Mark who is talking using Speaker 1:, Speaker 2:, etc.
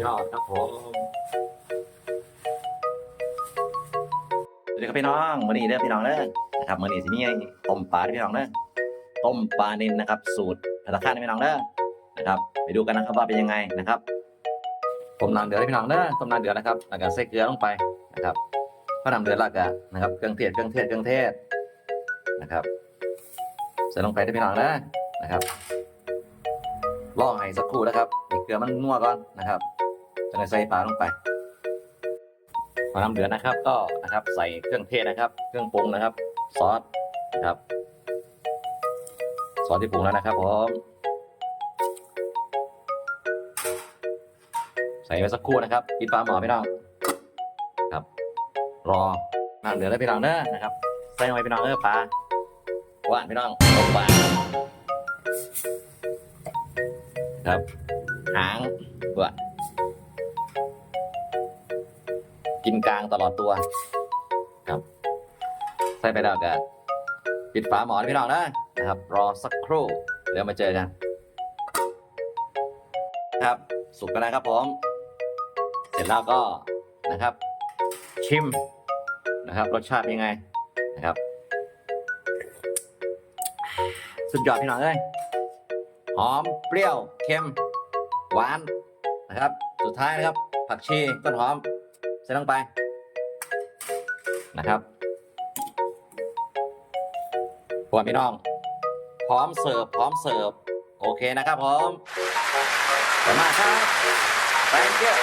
Speaker 1: ยอดครับผมสวัสดีครับพี่น้องวันนี้เด้อพี่น้องเด้อนะครับวันนี้สิมีต้มปลาเด้อพี่น้องเด้อต้มปลานิลนะครับ สูตรพัตตาคารเด้อพี่น้องเด้อนะครับ ไปดูกันนะครับว่าเป็นยังไงนะครับต้มน้ำเดือดพี่น้องเด้อต้มน้ำเดือดนะครับแล้วก็ใส่เกลือลงไปนะครับพอน้ำเดือดแล้วก็นะครับเครื่องเทศเครื่องเทศเครื่องเทศนะครับใส่ลงไปเด้พี่น้องเด้อนะครับลองให้สักครู่นะครับให้เกลือมันนัวก่อนนะครับ จะได้ใส่ปลาลงไปพอน้ำเดือดนะครับ ก็นะครับใส่เครื่องเทศนะครับ เครื่องปรุงนะครับ ซอสนะครับ ซอสที่ปรุงแล้วนะครับผมใส่ไว้สักครู่นะครับปิดฝาหมอพี่น้องครับ รอน้ำเดือดแล้วพี่น้องเด้อนะครับ ใส่ลงไปพี่น้องเด้อปลาหวานพี่น้องตกปลาครับหางตัว กินกลางตลอดตัว ครับ ใส่ไปแล้วก็ปิดฝาหมอนพี่น้องนะนะครับ รอสักครู่เดี๋ยวมาเจอกัน ครับ สุกกันนะครับผม เสร็จแล้วก็นะครับ ชิมนะครับ รสชาติเป็นยังไงนะครับ สุดยอดพี่น้องเอ้ยหอมเปรี้ยวเค็ม หวานนะครับ สุดท้ายนะครับ ผักชีต้นหอมใส่ ลงไปนะครับพวกพี่น้อง พร้อมเสิร์ฟพร้อมเสิร์ฟโอเคนะครับผมขอมาครับ thank you